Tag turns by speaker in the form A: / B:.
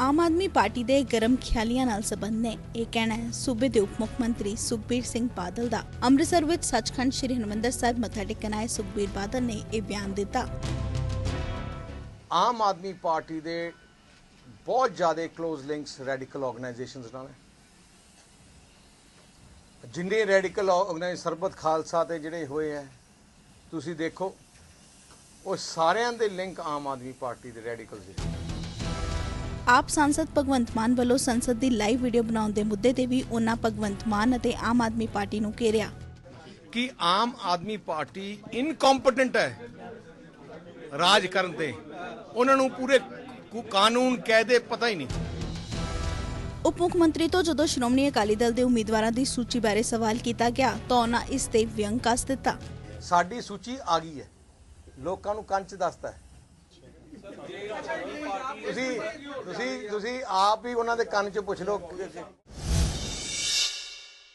A: ਆਮ Aadmi party ਦੇ ਗਰਮ ਖਿਆਲੀਆਂ ਨਾਲ ਸੰਬੰਧ ਨੇ। ਇਹ ਕਹਿਣਾ ਹੈ, ਸੂਬੇ ਦੇ ਉਪ ਮੁੱਖ ਮੰਤਰੀ ਸੁਖਬੀਰ ਸਿੰਘ ਬਾਦਲ ਦਾ। ਅੰਮ੍ਰਿਤਸਰ ਵਿੱਚ ਸੱਚਖੰਡ ਸ੍ਰੀ ਹਰਿਮੰਦਰ ਸਾਹਿਬ ਮੱਥਾ ਟੇਕਣ ਆਏ ਸੁਖਬੀਰ ਬਾਦਲ ਨੇ ਇਹ ਬਿਆਨ ਦਿੱਤਾ।
B: ਆਮ ਆਦਮੀ ਪਾਰਟੀ ਦੇ ਬਹੁਤ ਜ਼ਿਆਦਾ ক্লোਜ਼ ਲਿੰਕਸ ਰੈਡੀਕਲ ਆਰਗੇਨਾਈਜੇਸ਼ਨਸ ਨਾਲ ਹੈ। ਜਿੰਨੇ ਰੈਡੀਕਲ ਆਰਗੇਨਾਈਜ਼ ਸਰਬਤ ਖਾਲਸਾ ਤੇ ਜਿਹੜੇ ਹੋਏ ਹੈ, ਤੁਸੀਂ ਦੇਖੋ, ਉਹ ਸਾਰਿਆਂ ਦੇ ਲਿੰਕ ਆਮ ਆਦਮੀ ਪਾਰਟੀ ਦੇ ਰੈਡੀਕਲ ਸੀ
A: ਆਪ ਸਾਂਸਦ ਭਗਵੰਤ ਮਾਨ ਵੱਲੋਂ ਸੰਸਦ ਦੀ ਲਾਈਵ ਵੀਡੀਓ ਬਣਾਉਣ ਦੇ ਮੁੱਦੇ ਤੇ ਵੀ ਉਹਨਾਂ ਭਗਵੰਤ ਮਾਨ ਅਤੇ ਆਮ ਆਦਮੀ ਪਾਰਟੀ ਨੂੰ ਘੇਰਿਆ।
B: ਕਿ ਆਮ ਆਦਮੀ ਪਾਰਟੀ ਇਨਕੰਪੀਟੈਂਟ ਹੈ ਰਾਜ ਕਰਨ ਤੇ। ਉਹਨਾਂ ਨੂੰ ਪੂਰੇ ਕਾਨੂੰਨ ਕਾਇਦੇ ਪਤਾ ਹੀ ਨਹੀਂ।
A: ਉਪ ਮੁੱਖ ਮੰਤਰੀ ਤੋਂ ਜਦੋਂ ਸ਼੍ਰੋਮਣੀ ਅਕਾਲੀ ਦਲ ਦੇ ਉਮੀਦਵਾਰਾਂ ਦੀ ਸੂਚੀ ਬਾਰੇ ਸਵਾਲ ਕੀਤਾ ਗਿਆ ਤਾਂ ਉਹਨਾਂ ਇਸ ਤੇ ਵਿਅੰਗ ਕੱਸ ਦਿੱਤਾ।
B: ਸਾਡੀ ਸੂਚੀ ਆ ਗਈ ਹੈ। ਲੋਕਾਂ ਨੂੰ ਕੰਚ ਦੱਸਦਾ ਹੈ। ਤੁਸੀਂ ਤੁਸੀਂ ਤੁਸੀਂ ਆਪ ਹੀ ਉਹਨਾਂ ਦੇ ਕੰਨ 'ਚ ਪੁੱਛ ਲਓ।